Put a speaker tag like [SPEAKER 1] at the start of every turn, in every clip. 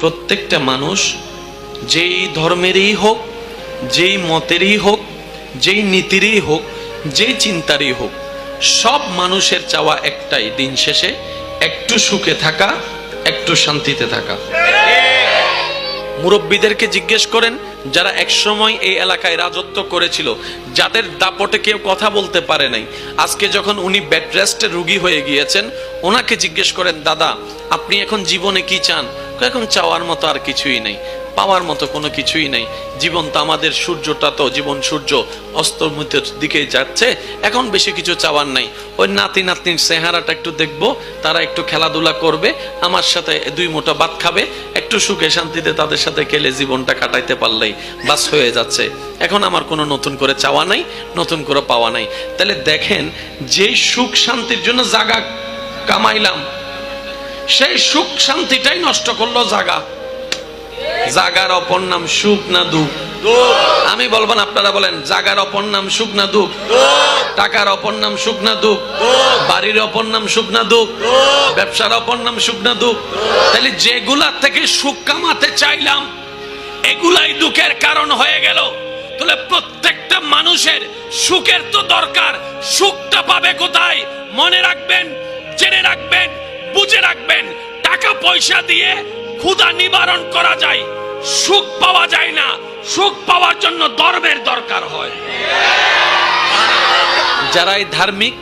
[SPEAKER 1] প্রত্যেকটা মানুষ যেই ধর্মেরই হোক, যেই মতেরই হোক, যেই নীতিরই হোক, যেই চিন্তারই হোক, সব মানুষের চাওয়া একটাই, দিন শেষে একটু সুখে থাকা, একটু শান্তিতে থাকা। মুরব্বীদেরকে জিজ্ঞেস করেন, যারা একসময় এই এলাকায় রাজত্ব করেছিল, যাদের দাপটে কেউ কথা বলতে পারে নাই, আজকে যখন উনি বেড রেস্টে রুগী হয়ে গিয়েছেন, ওনাকে জিজ্ঞেস করেন, দাদা, আপনি এখন জীবনে কি চান? এখন চাওয়ার মতো আর কিছুই নেই, পাওয়ার মতো কোনো কিছুই নেই। জীবন তো আমাদের সূর্যটা তো, জীবন সূর্য অস্তমিতের দিকে যাচ্ছে, এখন বেশি কিছু চাওয়ার নাই। ওই নাতি নাতনির চেহারাটা একটু দেখব, তারা একটু খেলাধুলা করবে, আমার সাথে দুই মোটা ভাত খাবে, একটু সুখে শান্তিতে তাদের সাথে খেলে জীবনটা কাটাইতে পারলেই বাস হয়ে যাচ্ছে। এখন আমার কোনো নতুন করে চাওয়া নাই, নতুন করে পাওয়া নাই। তাহলে দেখেন যে সুখ শান্তির জন্য জাগা কামাইলাম সেই সুখ শান্তিটাই নষ্ট করল জাগা। জাগার অপর নাম সুখ না দুঃখ। আমি বলব না, আপনারা বলেন, জাগার অপর নাম সুখ না দুঃখ। টাকার অপর নাম সুখ না দুঃখ। বাড়ির অপর নাম সুখ না দুঃখ। ব্যবসার অপর নাম সুখ না দুঃখ। তাহলে যেগুলার থেকে সুখ কামাতে চাইলাম, এগুলাই দুঃখের কারণ হয়ে গেল। তাহলে প্রত্যেকটা মানুষের সুখের তো দরকার। সুখটা পাবে কোথায়? মনে রাখবেন, জেনে রাখবেন। বুঝে রাখবেন, টাকা পয়সা দিয়ে ক্ষুধা নিবারণ করা যায়, সুখ পাওয়া যায় না, সুখ পাওয়ার জন্য ধর্মের দরকার হয়। যারাই ধার্মিক,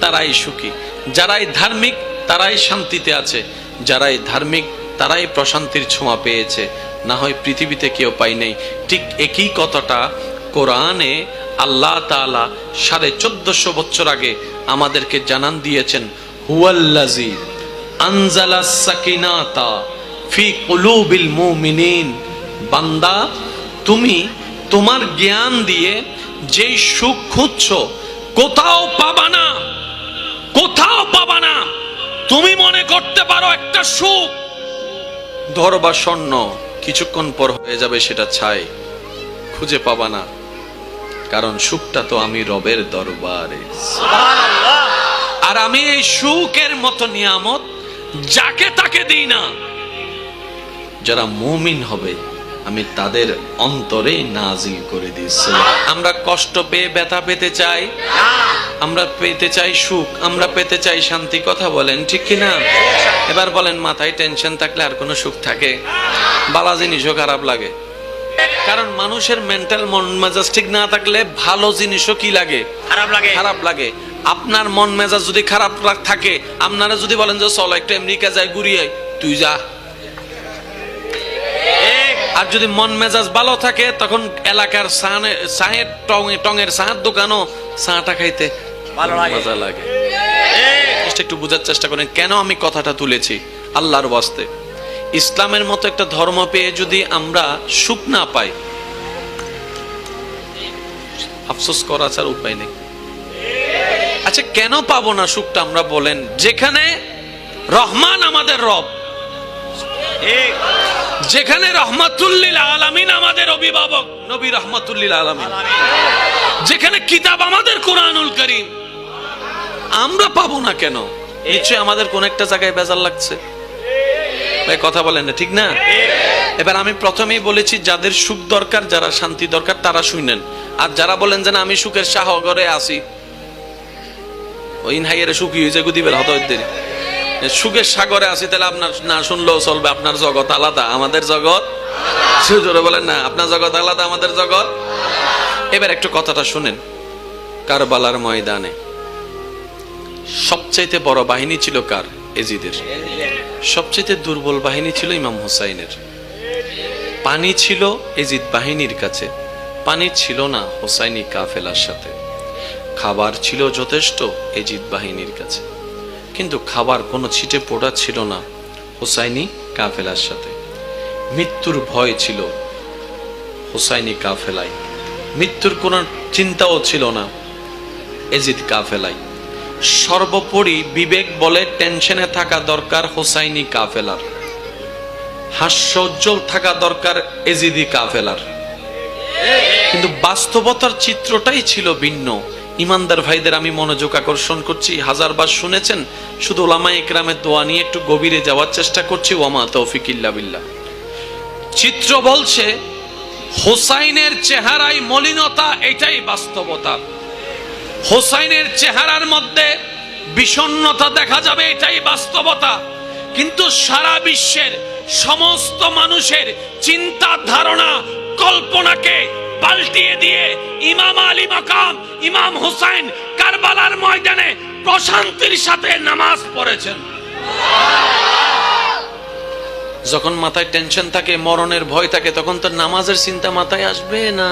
[SPEAKER 1] তারাই সুখী। যারাই ধার্মিক, তারাই শান্তিতে আছে। যারাই ধার্মিক, তারাই প্রশান্তির ছোঁয়া পেয়েছে। না হয় পৃথিবীতে কেউ পাই নাই। ঠিক একই কথাটা কোরআনে আল্লাহ তাআলা সাড়ে চোদ্দশো বছর আগে আমাদেরকে জানান দিয়েছেন হুয়াল্লাজি আনজালা সাকিনাতা ফি কুলুবিল মুমিনিন। বান্দা তুমি তোমার জ্ঞান দিয়ে যেই সুখ খুঁজছো কোথাও পাবা না। কোথাও পাবা না। তুমি মনে করতে পারো একটা সুখ। ধর বা স্বর্ণ কিছুক্ষণ পর হয়ে যাবে সেটা ছাই। খুঁজে পাবা না। কারণ সুখটা তো আমি রবের দরবারে। আর আমি এই সুখের মতো নিয়ামত যাকে তাকে দিই না যারা মুমিন হবে আমি তাদের অন্তরে নাজিল করে দিয়েছি। আমরা কষ্ট পেয়ে ব্যথা পেতে চাই আমরা পেতে চাই সুখ আমরা পেতে চাই শান্তি কথা বলেন ঠিক কি না? এবার বলেন মাথায় টেনশন থাকলে আর কোনো সুখ থাকে? বালা জিনিসও খারাপ লাগে। কারণ মানুষের মেন্টাল মন মেজাজ ঠিক না থাকলে ভালো জিনিসও কি লাগে?
[SPEAKER 2] খারাপ লাগে।
[SPEAKER 1] খারাপ লাগে। আপনার মন মেজাজ যদি খারাপ থাকে আপনারা যদি বলেন যে চলো একটু আমেরিকা যাই ঘুরিয়ে তুই যা। আর যদি মন মেজাজ ভালো থাকে তখন এলাকার টঙে টঙের সাহার দোকানও চাটা খাইতে
[SPEAKER 2] ভালো
[SPEAKER 1] মজা লাগে। একটু বোঝার চেষ্টা করেন কেন আমি কথাটা তুলেছি? আল্লাহর বাস্তে ইসলামের মতো একটা ধর্ম পেয়ে যদি আমরা সুখ না পাই আফসোস করা ছাড়া উপায় নেই। আচ্ছা কেন পাবো না সুখটা আমরা বলেন? যেখানে রহমান আমাদের রব। যেখানে রহমাতুল্লিল আলামিন আমাদের অভিভাবক, নবী রহমাতুল্লিল আলামিন। যেখানে কিতাব আমাদের কোরআনুল করিম। আমরা পাবো না কেন? নিশ্চয়ই আমাদের কোন একটা জায়গায় বেজার লাগছে। কথা বলেন না, ঠিক না? এবার আমি প্রথমেই বলেছি, যাদের সুখ দরকার, যারা শান্তি দরকার, তারা শুনেন। আর যারা বলেন যে না, আমি সুখের সাহগরে আসি সুখী হয়েছে গুদিবের হত সুখের সাগরে তাহলে আপনার না শুনলেও চলবে, আপনার জগৎ আলাদা, আমাদের জগৎ সুজোরে বলেন না, আপনার জগৎ আলাদা, আমাদের জগৎ? এবার একটু কথাটা শুনেন, কারবালার ময়দানে। সবচাইতে বড় বাহিনী ছিল কার? এজিদের। সবচাইতে দুর্বল বাহিনী ছিল ইমাম হুসাইনের। পানি ছিল এজিদ বাহিনীর কাছে, পানি ছিল না হোসাইনি কাফেলার সাথে। খাবার ছিল যথেষ্ট এজিদ বাহিনীর কাছে। কিন্তু খাবার কোনো ছিটে পোড়া ছিল না হোসাইনি কাফেলার সাথে। মৃত্যুর ভয় ছিল হোসাইনি কাফেলায়। মৃত্যুর কোনো চিন্তাও ছিল না এজিদ কাফেলায়। সর্বোপরি বিবেক বলে টেনশনে থাকা দরকার হোসাইনি কাফেলার। হাস্যোজ্জ্বল থাকা দরকার এজিদি কাফেলার। কিন্তু বাস্তবতার চিত্রটাই ছিল ভিন্ন। ইমানদার ভাইদের আমি মনোযোগ আকর্ষণ করছি। হাজারবার শুনেছেন, শুধু ওলামা ইকরামের দোয়া নিয়ে একটু গভীরে যাওয়ার চেষ্টা করছি, ওয়ামা তৌফিক ইল্লা বিল্লাহ। চিত্র বলছে, হোসাইনের চেহারায় মলিনতা, এটাই বাস্তবতা। হোসাইনের চেহারার মধ্যে বিষণ্ণতা দেখা যাবে, এটাই বাস্তবতা। কিন্তু সারা বিশ্বের সমস্ত মানুষের চিন্তা ধারণা কল্পনাকে পাল্টিয়ে দিয়ে ইমাম আলী মাকাম, ইমাম হুসাইন কারবালার ময়দানে প্রশান্তির সাথে নামাজ পড়েছেন। যখন মাথায় টেনশন থাকে, মরণের ভয় থাকে, তখন তো নামাজের চিন্তা মাথায় আসবে না।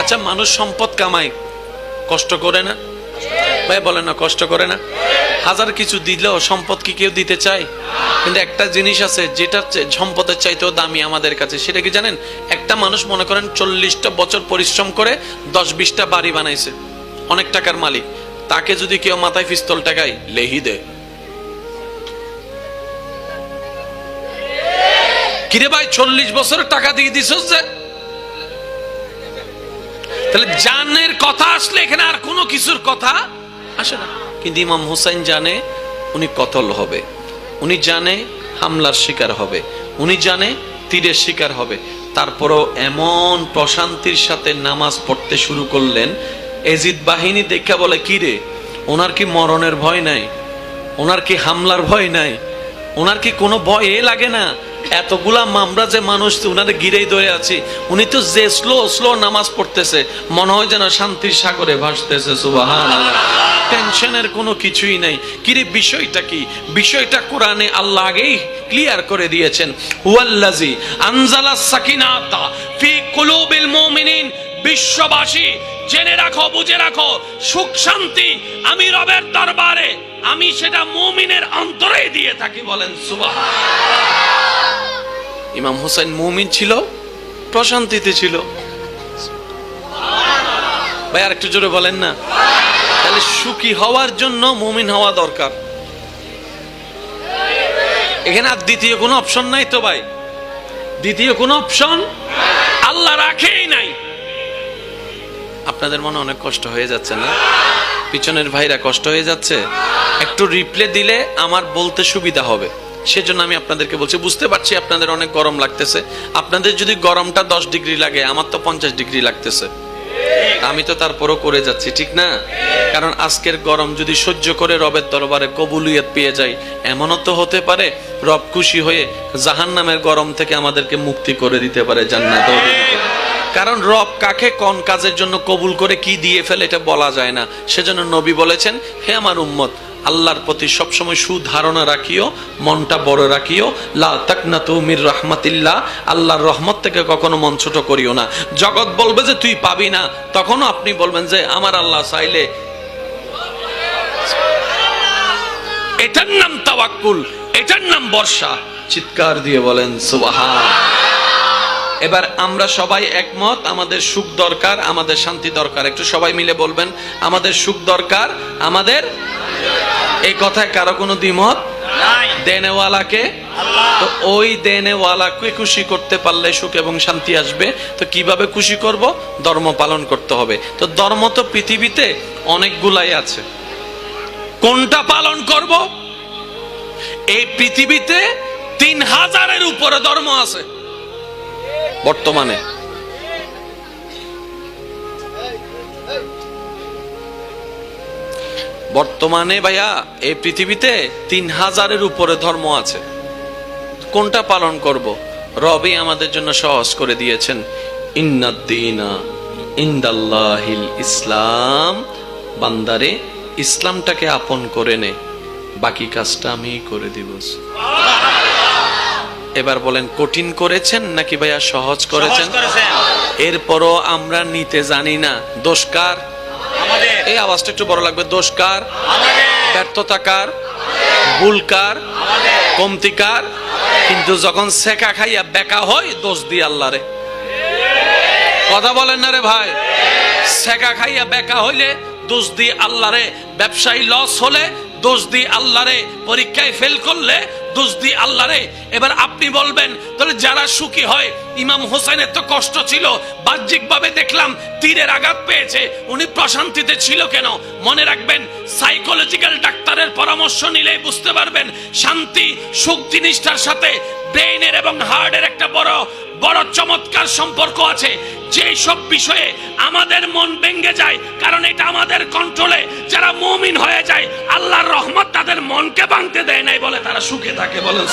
[SPEAKER 1] আচ্ছা মানুষ সম্পদ কামায়, কষ্ট করে না? ভাই বলে না, কষ্ট করে না? হাজার কিছু দিলেও সম্পদ কি কেউ দিতে চায়? কিন্তু একটা জিনিস আছে যেটা সম্পদের চাইতেও দামি আমাদের কাছে। সেটা কি জানেন? একটা মানুষ মনে করেন চল্লিশটা বছর পরিশ্রম করে দশ বিশটা বাড়ি বানাইছে, অনেক টাকার মালিক। তাকে যদি কেউ মাথায় পিস্তল টাকায় লেহি দেয় কিরে ভাই, চল্লিশ বছর টাকা দিয়ে যে? তাহলে জানের কথা আসলে এখানে আর কোনো কিছুর কথা আসে না। কিন্তু ইমাম হুসাইন জানে উনি কতল হবে। উনি জানে হামলার শিকার হবে। উনি জানে তীরের শিকার হবে। তারপরও এমন প্রশান্তির সাথে নামাজ পড়তে শুরু করলেন। এজিদ বাহিনী দেখা বলে, কি রে? ওনার কি মরণের ভয় নাই? ওনার কি হামলার ভয় নাই? ওনার কি কোনো ভয় এ লাগে না? এতগুলা মামরা যে মানুষ উনারে গিরেই ধরে আছি। উনি তো যে স্লো স্লো নামাজ পড়তেছে। মনে হয় যেন শান্তির সাগরে ভাসতেছে সুবাহান টেনশনের কোনো কিছুই নাই। কিরে, বিষয়টা কি? বিষয়টা কোরআনে আল্লাহ আগেই ক্লিয়ার করে দিয়েছেন। হুয়াল্লাজি আনজালা সাকিনাতা ফি কুলুবিল মুমিনিন। বিশ্ববাসী, জেনে রাখো, বুঝে রাখো, সুখ শান্তি আমি রবের দরবারে, আমি সেটা মুমিনের অন্তরে দিয়ে থাকি বলেন সুবাহ ইমাম হোসেন মুমিন ছিল, প্রশান্তিতে ছিল। ভাই আর একটু জোরে বলেন না। তাহলে সুখী হওয়ার জন্য মুমিন হওয়া দরকার। এখানে আর দ্বিতীয় কোনো অপশন নাই তো ভাই? দ্বিতীয় কোনো অপশন আল্লাহ রাখেই নাই। আপনাদের মনে অনেক কষ্ট হয়ে যাচ্ছে না? পিছনের ভাইরা কষ্ট হয়ে যাচ্ছে? একটু রিপ্লে দিলে আমার বলতে সুবিধা হবে। সেজন্য আমি আপনাদেরকে বলছি, বুঝতে পারছি আপনাদের অনেক গরম লাগতেছে। আপনাদের যদি গরমটা দশ ডিগ্রি লাগে, আমার তো পঞ্চাশ ডিগ্রি লাগতেছে। আমি তো তারপরও করে যাচ্ছি, ঠিক না? কারণ আজকের গরম যদি সহ্য করে রবের দরবারে কবুলিয়ত পেয়ে যাই, এমনও তো হতে পারে রব খুশি হয়ে জাহান নামের গরম থেকে আমাদেরকে মুক্তি করে দিতে পারে, জান্নাত। কারণ রব কাকে কোন কাজের জন্য কবুল করে কি দিয়ে ফেলে এটা বলা যায় না। সেজন্য নবী বলেছেন, হে আমার উম্মত, আল্লাহর প্রতি সবসময় সুধারণা রাখিও, মনটা বড় রাখিও। লা তাকনা তুমির রহমাতিল্লাহ, আল্লাহর রহমত থেকে কখনো মন ছোট করিও না। জগৎ বলবে যে তুই পাবি না, তখনও আপনি বলবেন যে আমার আল্লাহ চাইলে এটার নাম তাওয়াক্কুল, এটার নাম বর্ষা। চিৎকার দিয়ে বলেন, সুবহান এবার আমরা সবাই একমত আমাদের সুখ দরকার আমাদের শান্তি দরকার। একটু সবাই মিলে বলবেন আমাদের সুখ দরকার আমাদের এই কথায় কারও কোনো দ্বিমত? দেনেওয়ালাকে? তো ওই দেনেওয়ালাকে খুশি করতে পারলে সুখ এবং শান্তি আসবে। তো কীভাবে খুশি করব? ধর্ম পালন করতে হবে। তো ধর্ম তো পৃথিবীতে অনেকগুলাই আছে। কোনটা পালন করব? এই পৃথিবীতে তিন হাজারের উপরে ধর্ম আছে। বর্তমানে। বর্তমানে ভাইয়া, এই পৃথিবীতে তিন হাজারের উপরে ধর্ম আছে। কোনটা পালন করব? রবি আমাদের জন্য সহজ করে দিয়েছেন, ইন্নাদ্দিনা ইন্দাল্লাহিল ইসলাম। বান্দারে, ইসলামটাকে আপন করে নে। বাকি কাজটা আমি করে দিব। এবার বলেন কঠিন করেছেন নাকি ভাইয়া সহজ করেছেন? এরপরও আমরা নিতে জানি না। দোষকার এই আওয়াজটা একটু বড় লাগবে। দোষকার ব্যর্থতাকার ভুলকার
[SPEAKER 2] আমাদের।
[SPEAKER 1] কমতিকার কিন্তু যখন সেকা খাইয়া বেকা হয় দোষ দিয়ে আল্লাহ রে। কথা বলেন না রে ভাই। সেকা খাইয়া বেকা হইলে দোষ দিয়ে আল্লাহ রে। ব্যবসায়ী লস হলে দোষ দিয়ে আল্লাহ রে। পরীক্ষায় ফেল করলে দোষ দি আল্লাহ রে। এবার আপনি বলবেন, তাহলে যারা সুখী হয়, ইমাম হোসেনের তো কষ্ট ছিল, বাহ্যিকভাবে দেখলাম তীরের আঘাত পেয়েছে, উনি প্রশান্তিতে ছিল কেন? মনে রাখবেন সাইকোলজিক্যাল ডাক্তারের পরামর্শ নিলেই বুঝতে পারবেন, শান্তি, সুখ জিনিসটার সাথে ব্রেইনের এবং হার্টের একটা বড় বড় চমৎকার সম্পর্ক আছে। যে সব বিষয়ে আমাদের মন ভেঙে যায়, কারণ এটা আমাদের কন্ট্রোলে যারা মুমিন হয়ে যায়, আল্লাহর রহমত তাদের মনকে ভাঙতে দেয় নাই বলে তারা সুখে থাকে বলেন।